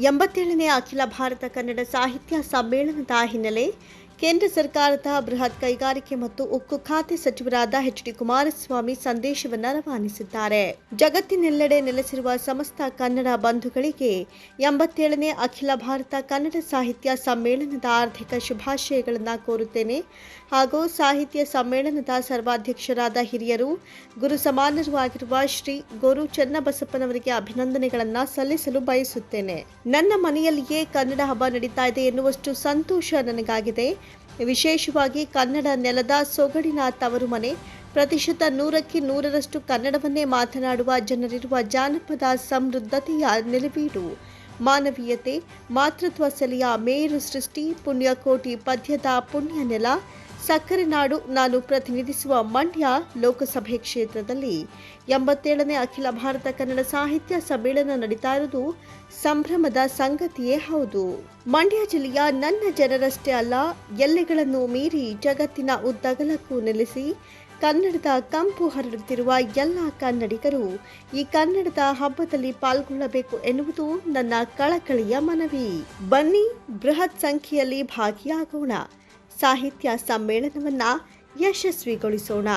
ಎಂಬತ್ತೇಳನೇ ಅಖಿಲ ಭಾರತ ಕನ್ನಡ ಸಾಹಿತ್ಯ ಸಮ್ಮೇಳನದ ಹಿನ್ನೆಲೆ ಕೇಂದ್ರ ಸರ್ಕಾರದ ಬೃಹತ್ ಕೈಗಾರಿಕೆ ಮತ್ತು ಉಕ್ಕು ಖಾತೆ ಸಚಿವರಾದ ಎಚ್ ಡಿ ಕುಮಾರಸ್ವಾಮಿ ಸಂದೇಶವನ್ನು ರವಾನಿಸಿದ್ದಾರೆ. ಜಗತ್ತಿನೆಲ್ಲೆಡೆ ನೆಲೆಸಿರುವ ಸಮಸ್ತ ಕನ್ನಡ ಬಂಧುಗಳಿಗೆ ಎಂಬತ್ತೇಳನೇ ಅಖಿಲ ಭಾರತ ಕನ್ನಡ ಸಾಹಿತ್ಯ ಸಮ್ಮೇಳನದ ಆರ್ಥಿಕ ಶುಭಾಶಯಗಳನ್ನು ಕೋರುತ್ತೇನೆ. ಹಾಗೂ ಸಾಹಿತ್ಯ ಸಮ್ಮೇಳನದ ಸರ್ವಾಧ್ಯಕ್ಷರಾದ ಹಿರಿಯರು, ಗುರು ಸಮಾನರು ಆಗಿರುವ ಶ್ರೀ ಗುರು ಚನ್ನಬಸಪ್ಪನವರಿಗೆ ಅಭಿನಂದನೆಗಳನ್ನು ಸಲ್ಲಿಸಲು ಬಯಸುತ್ತೇನೆ. ನನ್ನ ಮನೆಯಲ್ಲಿಯೇ ಕನ್ನಡ ಹಬ್ಬ ನಡೀತಾ ಇದೆ ಎನ್ನುವಷ್ಟು ಸಂತೋಷ ನನಗಾಗಿದೆ. ವಿಶೇಷವಾಗಿ ಕನ್ನಡ ನೆಲದ ಸೊಗಡಿನ ತವರು ಮನೆ ಪ್ರತಿಶತ ನೂರಕ್ಕೆ ನೂರರಷ್ಟು ಕನ್ನಡವನ್ನೇ ಮಾತನಾಡುವ ಜನರಿರುವ ಜಾನಪದ ಸಮೃದ್ಧತೆಯ ನೆಲೆವೀಡು ಮಾನವೀಯತೆ, ಮಾತೃತ್ವ ಸೆಲೆಯ ಮೇರು ಸೃಷ್ಟಿ, ಪುಣ್ಯಕೋಟಿ ಪದ್ಯದ ಪುಣ್ಯ ನೆಲ ಸಕ್ಕರೆ ನಾಡು ನಾನು ಪ್ರತಿನಿಧಿಸುವ ಮಂಡ್ಯ ಲೋಕಸಭೆ ಕ್ಷೇತ್ರದಲ್ಲಿ ಎಂಬತ್ತೇಳನೇ ಅಖಿಲ ಭಾರತ ಕನ್ನಡ ಸಾಹಿತ್ಯ ಸಮ್ಮೇಳನ ನಡೀತಾ ಇರುವುದು ಸಂಭ್ರಮದ ಸಂಗತಿಯೇ ಹೌದು. ಮಂಡ್ಯ ಜಿಲ್ಲೆಯ ನನ್ನ ಜನರಷ್ಟೇ ಅಲ್ಲ ಎಲ್ಲೆಗಳನ್ನು ಮೀರಿ ಜಗತ್ತಿನ ಉದ್ದಗಲಕ್ಕೂ ನೆಲೆಸಿ ಕನ್ನಡದ ಕಂಪು ಹರಡುತ್ತಿರುವ ಎಲ್ಲ ಕನ್ನಡಿಗರು ಈ ಕನ್ನಡದ ಹಬ್ಬದಲ್ಲಿ ಪಾಲ್ಗೊಳ್ಳಬೇಕು ಎನ್ನುವುದು ನನ್ನ ಕಳಕಳಿಯ ಮನವಿ. ಬನ್ನಿ, ಬೃಹತ್ ಸಂಖ್ಯೆಯಲ್ಲಿ ಭಾಗಿಯಾಗೋಣ. ಸಾಹಿತ್ಯ ಸಮ್ಮೇಳನವನ್ನು ಯಶಸ್ವಿಗೊಳಿಸೋಣ.